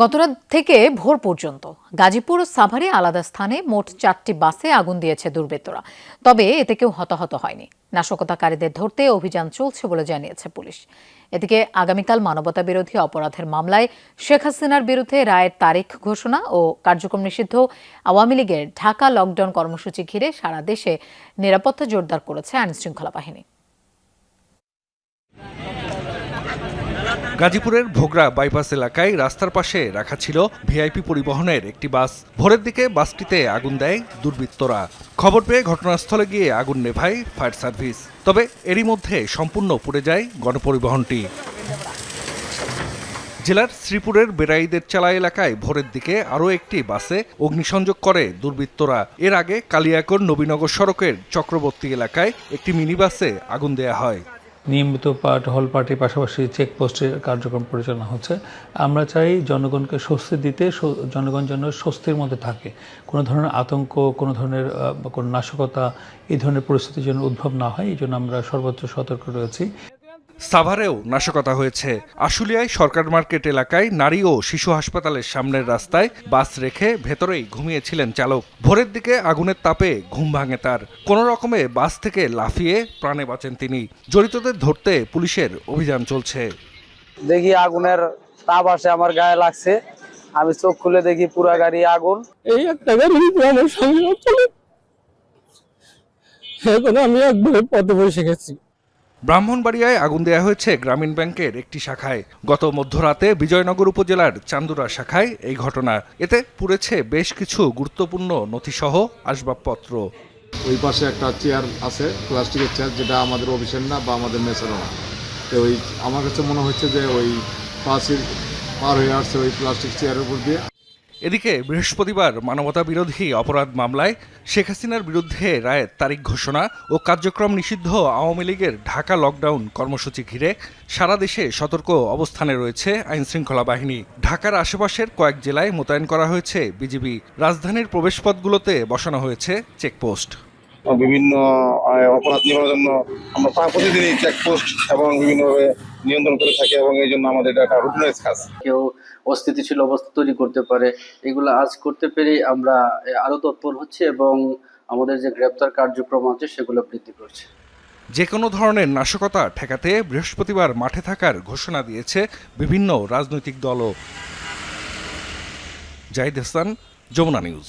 গতরাত থেকে ভোর পর্যন্ত গাজীপুর ও সাভারে আলাদা স্থানে মোট চারটি বাসে আগুন দিয়েছে দুর্বৃত্তরা। তবে এতে কেউ হতাহত হয়নি। নাশকতাকারীদের ধরতে অভিযান চলছে বলে জানিয়েছে পুলিশ। এদিকে আগামীকাল মানবতা বিরোধী অপরাধের মামলায় শেখ হাসিনার বিরুদ্ধে রায়ের তারিখ ঘোষণা ও কার্যক্রম নিষিদ্ধ আওয়ামী লীগের ঢাকা লকডাউন কর্মসূচি ঘিরে সারা দেশে নিরাপত্তা জোরদার করেছে আইনশৃঙ্খলা বাহিনী। গাজীপুরের ভোগড়া বাইপাস এলাকায় রাস্তার পাশে রাখা ছিল ভিআইপি পরিবহনের একটি বাস। ভোরের দিকে বাসটিতে আগুন দেয় দুর্বৃত্তরা। খবর পেয়ে ঘটনাস্থলে গিয়ে আগুন নেভায় ফায়ার সার্ভিস। তবে এরই মধ্যে সম্পূর্ণ পুড়ে যায় গণপরিবহনটি। জেলার শ্রীপুরের বেড়াইদের চালা এলাকায় ভোরের দিকে আরও একটি বাসে অগ্নিসংযোগ করে দুর্বৃত্তরা। এর আগে কালিয়াকর নবীনগর সড়কের চক্রবর্তী এলাকায় একটি মিনি বাসে আগুন দেয়া হয়। নিয়মিত পার্ট হল পার্টির পাশাপাশি চেকপোস্টের কার্যক্রম পরিচালনা হচ্ছে। আমরা চাই জনগণকে স্বস্তি দিতে জনগণ যেন স্বস্তির মধ্যে থাকে। কোনো ধরনের আতঙ্ক, কোনো ধরনের কোনো নাশকতা, এই ধরনের পরিস্থিতির জন্য উদ্ভব না হয়, এই জন্য আমরা সর্বোচ্চ সতর্ক রয়েছি। সাভারেও নাশকতা হয়েছে। আশুলিয়ায় সরকার মার্কেট এলাকায় নারী ও শিশু হাসপাতালের সামনের রাস্তায় বাস রেখে ভেতরেই ঘুমিয়েছিলেন চালক। ভোরের দিকে আগুনের তাপে ঘুম ভাঙে তার। কোনো রকমে বাস থেকে লাফিয়ে প্রাণে বাঁচেন তিনি। জড়িতদের ধরতে পুলিশের অভিযান চলছে। দেখি আগুনের তাপ আসে আমার গায়ে লাগছে। আমি চোখ খুলে দেখি পুরা গাড়ি আগুন। এই একটা গাড়ি আমার চলে এখন আমি একবারে পথে বসে গেছি। ব্রাহ্মণবাড়িয়ায় আগুন দেয়া হয়েছে গ্রামীণ ব্যাংকের একটি শাখায়। গত মধ্যরাতে বিজয়নগর উপজেলার চান্দুরা শাখায় এই ঘটনা। এতে পুড়েছে বেশ কিছু গুরুত্বপূর্ণ নথিসহ আসবাবপত্র। ওই পাশে একটা চেয়ার আছে, প্লাস্টিকের চেয়ার যেটা আমাদের অফিসের না বা আমাদের মেসেরও না। তো ওই আমার কাছে মনে হচ্ছে যে ওই পাশের পার হয়ে আসছে ওই প্লাস্টিক চেয়ারের উপর দিয়ে। এদিকে বৃহস্পতিবার মানবতা বিরোধী অপরাধ মামলায় শেখ হাসিনার বিরুদ্ধে রায়ের তারিখ ঘোষণা ও কার্যক্রম নিষিদ্ধ আওয়ামী লীগের ঢাকা লকডাউন কর্মসূচি ঘিরে সারা দেশে সতর্ক অবস্থানে রয়েছে আইনশৃঙ্খলা বাহিনী। ঢাকার আশেপাশের কয়েক জেলায় মোতায়েন করা হয়েছে বিজিবি। রাজধানীর প্রবেশপথগুলোতে বসানো হয়েছে চেকপোস্ট। বিভিন্ন অপরাধ নিবারণের জন্য আমরা প্রায় প্রতিদিনই চেকপোস্ট এবং বিভিন্নভাবে নিয়ন্ত্রণ করে থাকি এবং এই জন্য আমাদের এটা একটা রুটিনাইজ কাজ। কেউ অস্থিতিশীল অবস্থা তৈরি করতে পারে এগুলো আজ করতে পেরে আমরা আরও তৎপর হচ্ছে এবং আমাদের যে গ্রেপ্তার কার্যক্রম আছে সেগুলো বৃদ্ধি করছে। যে কোনো ধরনের নাশকতা ঠেকাতে বৃহস্পতিবার মাঠে থাকার ঘোষণা দিয়েছে বিভিন্ন রাজনৈতিক দলও। জাহিদ হাসান যমুনা নিউজ।